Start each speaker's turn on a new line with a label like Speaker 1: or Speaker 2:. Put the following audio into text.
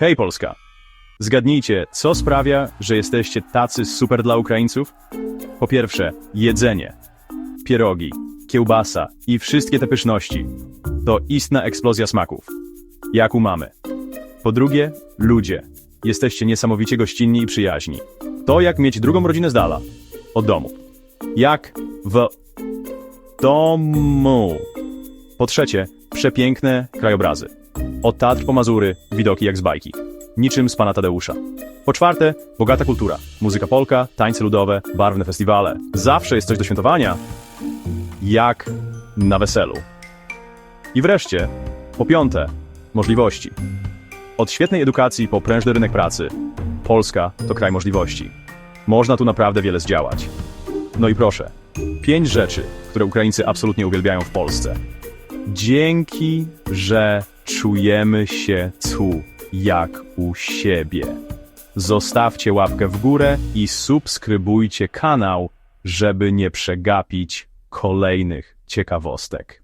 Speaker 1: Hej Polska! Zgadnijcie, co sprawia, że jesteście tacy super dla Ukraińców? Po pierwsze, jedzenie. Pierogi, kiełbasa i wszystkie te pyszności. To istna eksplozja smaków. Jak u mamy. Po drugie, ludzie. Jesteście niesamowicie gościnni i przyjaźni. To jak mieć drugą rodzinę z dala. Od domu. Jak w domu. Po trzecie, przepiękne krajobrazy. Od Tatr po Mazury, widoki jak z bajki. Niczym z pana Tadeusza. Po czwarte, bogata kultura. Muzyka polka, tańce ludowe, barwne festiwale. Zawsze jest coś do świętowania. Jak na weselu. I wreszcie, po piąte, możliwości. Od świetnej edukacji po prężny rynek pracy, Polska to kraj możliwości. Można tu naprawdę wiele zdziałać. No i proszę, pięć rzeczy, które Ukraińcy absolutnie uwielbiają w Polsce. Dzięki, że czujemy się tu jak u siebie. Zostawcie łapkę w górę i subskrybujcie kanał, żeby nie przegapić kolejnych ciekawostek.